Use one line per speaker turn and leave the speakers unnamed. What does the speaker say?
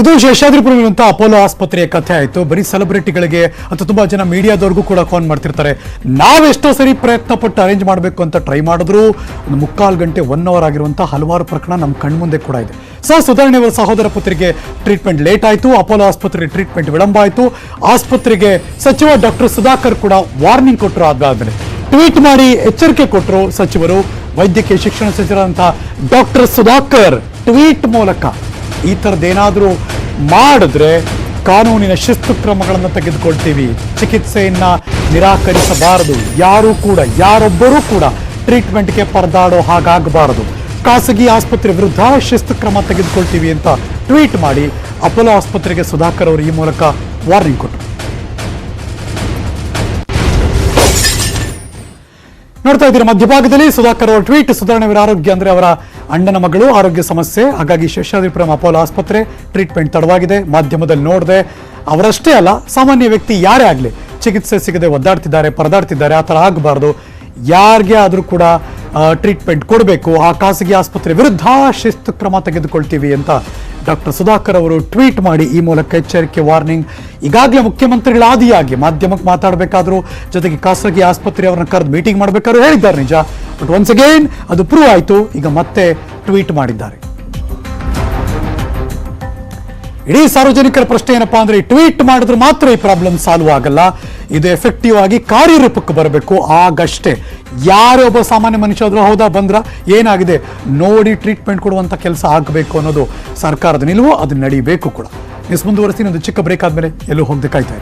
ಇದು ಶೇಷಾದ್ರಿಪುರವಿರುವಂಥ ಅಪೋಲೋ ಆಸ್ಪತ್ರೆಯ ಕಥೆ ಆಯಿತು. ಬರೀ ಸೆಲೆಬ್ರಿಟಿಗಳಿಗೆ ಅಥವಾ ತುಂಬಾ ಜನ ಮೀಡಿಯಾದವ್ರಿಗೂ ಕೂಡ ಫೋನ್ ಮಾಡ್ತಿರ್ತಾರೆ. ನಾವೆಷ್ಟೋ ಸರಿ ಪ್ರಯತ್ನ ಪಟ್ಟು ಅರೇಂಜ್ ಮಾಡಬೇಕು ಅಂತ ಟ್ರೈ ಮಾಡಿದ್ರು ಒಂದು ಮುಕ್ಕಾಲು ಗಂಟೆ ಒನ್ ಅವರ್ ಆಗಿರುವಂಥ ಹಲವಾರು ಪ್ರಕರಣ ನಮ್ಮ ಕಣ್ಮುಂದೆ ಕೂಡ ಇದೆ. ಸೊ ಸುಧಾರಣೆ ಅವರ ಸಹೋದರ ಪುತ್ರಿಗೆ ಟ್ರೀಟ್ಮೆಂಟ್ ಲೇಟ್ ಆಯಿತು. ಅಪೋಲೋ ಆಸ್ಪತ್ರೆ ಟ್ರೀಟ್ಮೆಂಟ್ ವಿಳಂಬ ಆಯಿತು. ಆಸ್ಪತ್ರೆಗೆ ಸಚಿವ ಡಾಕ್ಟರ್ ಸುಧಾಕರ್ ಕೂಡ ವಾರ್ನಿಂಗ್ ಕೊಟ್ಟರು ಅದಾದ್ಮೇಲೆ ಟ್ವೀಟ್ ಮಾಡಿ ಎಚ್ಚರಿಕೆ ಕೊಟ್ಟರು ಸಚಿವರು. ವೈದ್ಯಕೀಯ ಶಿಕ್ಷಣ ಸಚಿವರಾದಂತಹ ಡಾಕ್ಟರ್ ಸುಧಾಕರ್. ಟ್ವೀಟ್ ಮೂಲಕ. ಈ ಥರದ್ದೇನಾದರೂ ಮಾಡಿದ್ರೆ ಕಾನೂನಿನ ಶಿಸ್ತು ಕ್ರಮಗಳನ್ನು ತೆಗೆದುಕೊಳ್ತೀವಿ. ಚಿಕಿತ್ಸೆಯನ್ನು ನಿರಾಕರಿಸಬಾರದು. ಯಾರೂ ಕೂಡ, ಯಾರೊಬ್ಬರೂ ಕೂಡ ಟ್ರೀಟ್ಮೆಂಟ್ಗೆ ಪರದಾಡೋ ಹಾಗಾಗಬಾರದು. ಖಾಸಗಿ ಆಸ್ಪತ್ರೆ ವಿರುದ್ಧ ಶಿಸ್ತು ಕ್ರಮ ತೆಗೆದುಕೊಳ್ತೀವಿ ಅಂತ ಟ್ವೀಟ್ ಮಾಡಿ ಅಪೋಲೋ ಆಸ್ಪತ್ರೆಗೆ ಸುಧಾಕರ್ ಅವರು ಈ ಮೂಲಕ ವಾರ್ನಿಂಗ್ ಕೊಟ್ಟರು. ನೋಡ್ತಾ ಇದ್ದೀರಿ ಮಧ್ಯಭಾಗದಲ್ಲಿ ಸುಧಾಕರ್ ಅವರ ಟ್ವೀಟ್. ಸುಧಾರಣೆ ಅವರ ಆರೋಗ್ಯ ಅಂದ್ರೆ ಅವರ ಅಣ್ಣನ ಮಗಳು, ಆರೋಗ್ಯ ಸಮಸ್ಯೆ. ಹಾಗಾಗಿ ಶೇಷಾದ್ರಿಪುರಂ ಅಪೋಲೋ ಆಸ್ಪತ್ರೆ ಟ್ರೀಟ್ಮೆಂಟ್ ತಡವಾಗಿದೆ. ಮಾಧ್ಯಮದಲ್ಲಿ ನೋಡಿದೆ ಅವರಷ್ಟೇ ಅಲ್ಲ, ಸಾಮಾನ್ಯ ವ್ಯಕ್ತಿ ಯಾರೇ ಆಗಲಿ ಚಿಕಿತ್ಸೆ ಸಿಗದೆ ಒದ್ದಾಡ್ತಿದ್ದಾರೆ, ಪರದಾಡ್ತಿದ್ದಾರೆ, ಆ ಥರ ಆಗಬಾರ್ದು. ಯಾರಿಗೆ ಆದರೂ ಕೂಡ ಟ್ರೀಟ್ಮೆಂಟ್ ಕೊಡಬೇಕು. ಆ ಖಾಸಗಿ ಆಸ್ಪತ್ರೆ ವಿರುದ್ಧ ಶಿಸ್ತು ಕ್ರಮ ತೆಗೆದುಕೊಳ್ತೀವಿ ಅಂತ ಡಾಕ್ಟರ್ ಸುಧಾಕರ್ ಅವರು ಟ್ವೀಟ್ ಮಾಡಿ ಈ ಮೂಲಕ ಎಚ್ಚರಿಕೆ, ವಾರ್ನಿಂಗ್, ಈಗಾಗಲೇ ಮುಖ್ಯಮಂತ್ರಿಗಳಾದಿಯಾಗಿ ಮಾಧ್ಯಮಕ್ಕೆ ಮಾತಾಡಬೇಕಾದ್ರು ಜೊತೆಗೆ ಖಾಸಗಿ ಆಸ್ಪತ್ರೆ ಅವರನ್ನ ಕರೆದು ಮೀಟಿಂಗ್ ಮಾಡಬೇಕಾದ್ರು ಹೇಳಿದ್ದಾರೆ ನಿಜ. ಬಟ್ ಒನ್ಸ್ ಅಗೇನ್ ಅದು ಪ್ರೂವ್ ಆಯಿತು. ಈಗ ಮತ್ತೆ ಟ್ವೀಟ್ ಮಾಡಿದ್ದಾರೆ. ಇಡೀ ಸಾರ್ವಜನಿಕರ ಪ್ರಶ್ನೆ ಏನಪ್ಪಾ ಅಂದ್ರೆ ಟ್ವೀಟ್ ಮಾಡಿದ್ರೆ ಮಾತ್ರ ಈ ಪ್ರಾಬ್ಲಮ್ ಸಾಲ್ವ್ ಆಗಲ್ಲ. ಇದು ಎಫೆಕ್ಟಿವ್ ಆಗಿ ಕಾರ್ಯರೂಪಕ್ಕೆ ಬರಬೇಕು. ಆಗಷ್ಟೇ. ಯಾರೇ ಒಬ್ಬ ಸಾಮಾನ್ಯ ಮನುಷ್ಯ ಆದ್ರೂ ಹೌದಾ, ಬಂದ್ರ? ಏನಾಗಿದೆ? ನೋಡಿ ಟ್ರೀಟ್ಮೆಂಟ್ ಕೊಡುವಂತ ಕೆಲಸ ಆಗಬೇಕು ಅನ್ನೋದು ಸರ್ಕಾರದ ನಿಲುವು, ಅದು ನಡೀಬೇಕು ಕೂಡ. ನಿಸ್ ಮುಂದುವರಿಸಿ ಒಂದು ಚಿಕ್ಕ ಬ್ರೇಕ್ ಆದ್ಮೇಲೆ ಎಲ್ಲೂ ಹೋಗದೆ ಕಾಯ್ತಾ